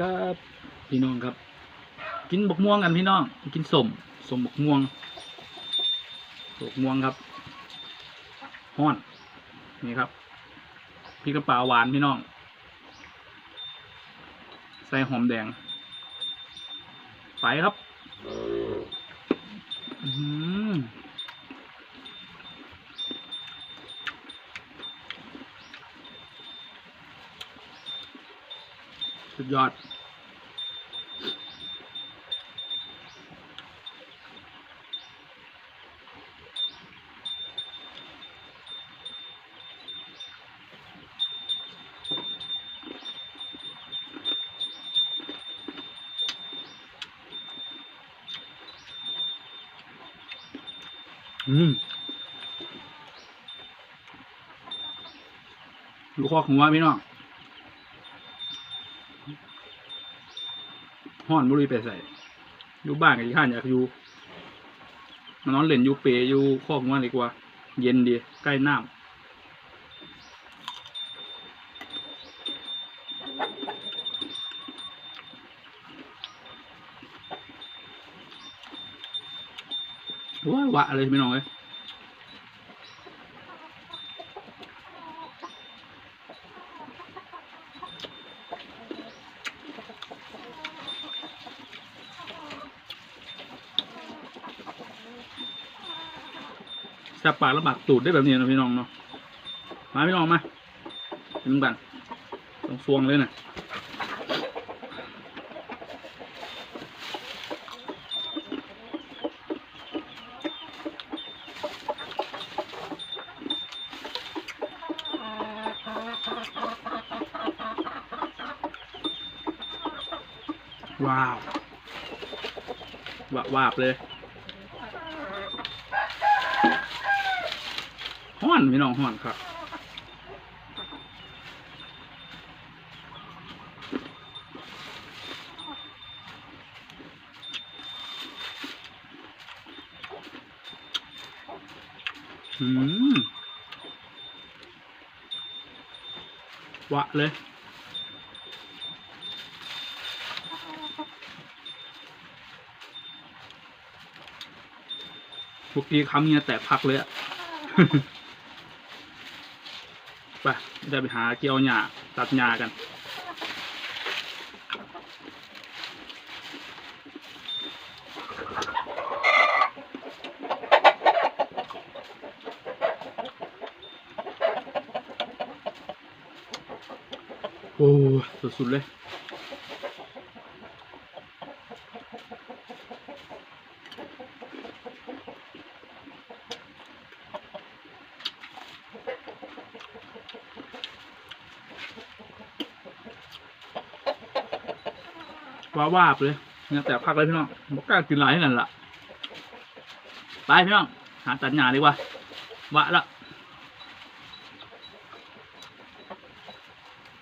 ครับพี่น้องครับ กินบกม่วงกันพี่น้องกินสมสมบกม่วงบกม่วงครับห้อนนี่ครับพริกกระเป๋าหวานพี่น้อง ใส่หอมแดงไปครับอื้อหือ สุดยอด อืมลูกคอของว่าพี่น้อง ห้อนบุรีไปใส่อยู่บ้านกับที่ข้านอยากอยู่มานอนเล่นอยู่เปรอยู่คอกของว่าดีกว่า เย็นดีใกล้น้ำว้าวะเลยพี่น้องเลย แสบปากแล้วบากตูดได้แบบนี้นะพี่น้องเนาะมาพี่น้องมาเห็นบันต้องฟวงเลยนะว้าววาวาบเลย ห้อนพี่น้องห้อนครับอืมวะเลยพวกนี้คำเนี้ยแตกพักเลยอะ ไปจะไปหาเกี่ยวหญ้าตัดหญ้ากันโอ้สุดๆเลย ว้าว่าเลยเนี่ยแต่พักเลยพี่น้องบอกกล้ากินหลายนั่นล่ะ ไปพี่น้อง หาตัดหญ้าดีกว่า วะละ